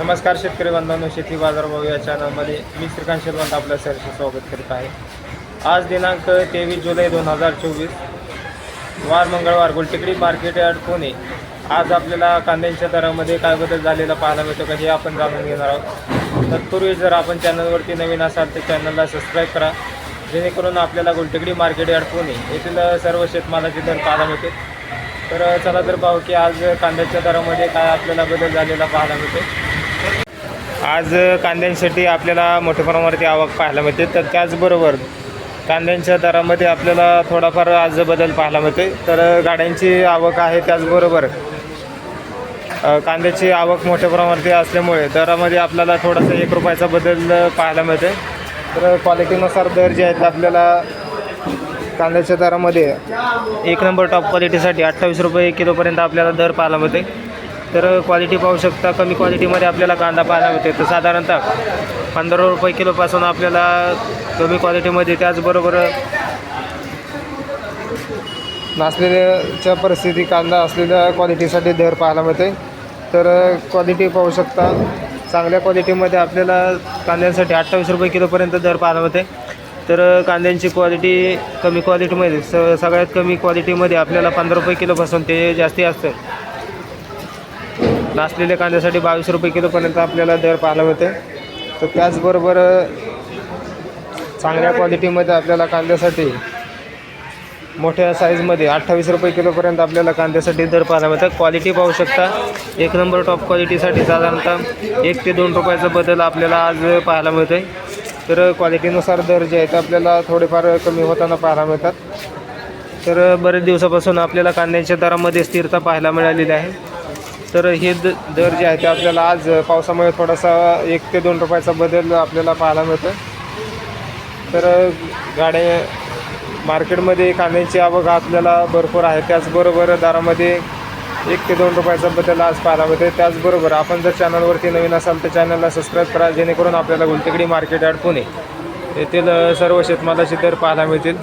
नमस्कार शेतकरी बांधवांनो शेती बाजारभाव या चॅनलमध्ये मी श्रीकांत शेलवंत आपल्या सरचे स्वागत करीत आहे. आज दिनांक तेवीस जुलै दोन हजार चोवीस. वार मंगळवार गुलटेकडी मार्केट यार्ड पुणे. आज आपल्याला कांद्यांच्या दरामध्ये काय बदल झालेला पाहायला मिळतो का हे आपण जाणून घेणार आहोत. तत्पूर्वी जर आपण चॅनलवरती नवीन असाल तर चॅनलला सबस्क्राईब करा. जेणेकरून आपल्याला गुलटेकडी मार्केट यार्ड पुणे येथील सर्व शेतमालाचे दर पाहायला मिळतील. तर चला तर पाहू की आज कांद्याच्या दरामध्ये काय आपल्याला बदल झालेला पाहायला मिळतो. आज कांद्यांसाठी आपल्याला मोठ्या प्रमाणावरती आवक पाहायला मिळते. तर त्याचबरोबर कांद्यांच्या दरामध्ये आपल्याला थोडाफार आज बदल पाहायला मिळते तर गाड्यांची आवक आहे त्याचबरोबर कांद्याची आवक मोठ्या प्रमाणावरती असल्यामुळे दरामध्ये आपल्याला थोडासा एक रुपयाचा बदल पाहायला मिळते तर क्वालिटीनुसार दर जे आहेत आपल्याला कांद्याच्या दरामध्ये एक नंबर टॉप क्वालिटीसाठी अठ्ठावीस रुपये किलोपर्यंत आपल्याला दर पाहायला मिळते तर क्वालिटी पाहू शकता कमी क्वालिटीमध्ये आपल्याला कांदा पाहायला मिळते तर साधारणतः पंधरा रुपये किलोपासून आपल्याला कमी क्वालिटीमध्ये त्याचबरोबर नसलेल्याच्या परिस्थिती कांदा असलेल्या क्वालिटीसाठी दर पाहायला मिळते तर क्वालिटी पाहू शकता चांगल्या क्वालिटीमध्ये आपल्याला कांद्यांसाठी अठ्ठावीस रुपये किलोपर्यंत दर पाहायला मिळते तर कांद्यांची क्वालिटी कमी क्वालिटीमध्ये स सगळ्यात कमी क्वालिटीमध्ये आपल्याला पंधरा रुपये किलोपासून ते जास्ती असतं नाचलेल्या कांद्यासाठी बावीस रुपये किलोपर्यंत आपल्याला दर पाहायला मिळते. तर त्याचबरोबर चांगल्या क्वालिटीमध्ये आपल्याला कांद्यासाठी मोठ्या साईजमध्ये अठ्ठावीस रुपये किलोपर्यंत आपल्याला कांद्यासाठी दर पाहायला मिळतात क्वालिटी पाहू शकता. एक नंबर टॉप क्वालिटीसाठी साधारणतः एक ते दोन रुपयाचा बदल आपल्याला आज पाहायला मिळते तर क्वालिटीनुसार दर जे आहेत आपल्याला थोडेफार कमी होताना पाहायला मिळतात. तर बरेच दिवसापासून आपल्याला कांद्याच्या दरामध्ये स्थिरता पाहायला मिळालेली आहे. तर हे द दर जे आहे ते आपल्याला आज पावसामुळे थोडासा एक ते दोन रुपयाचा बदल आपल्याला पाहायला मिळतं तर गाड्या मार्केटमध्ये कांद्याची आवक आपल्याला भरपूर आहे. त्याचबरोबर दरामध्ये एक ते दोन रुपयाचा बदल आज पाहायला मिळते त्याचबरोबर आपण जर चॅनलवरती नवीन असाल तर चॅनलला सबस्क्राईब करा जेणेकरून आपल्याला गुलतेकडी मार्केट यार्ड पुणे येथील सर्व शेतमालाचे दर पाहायला मिळतील.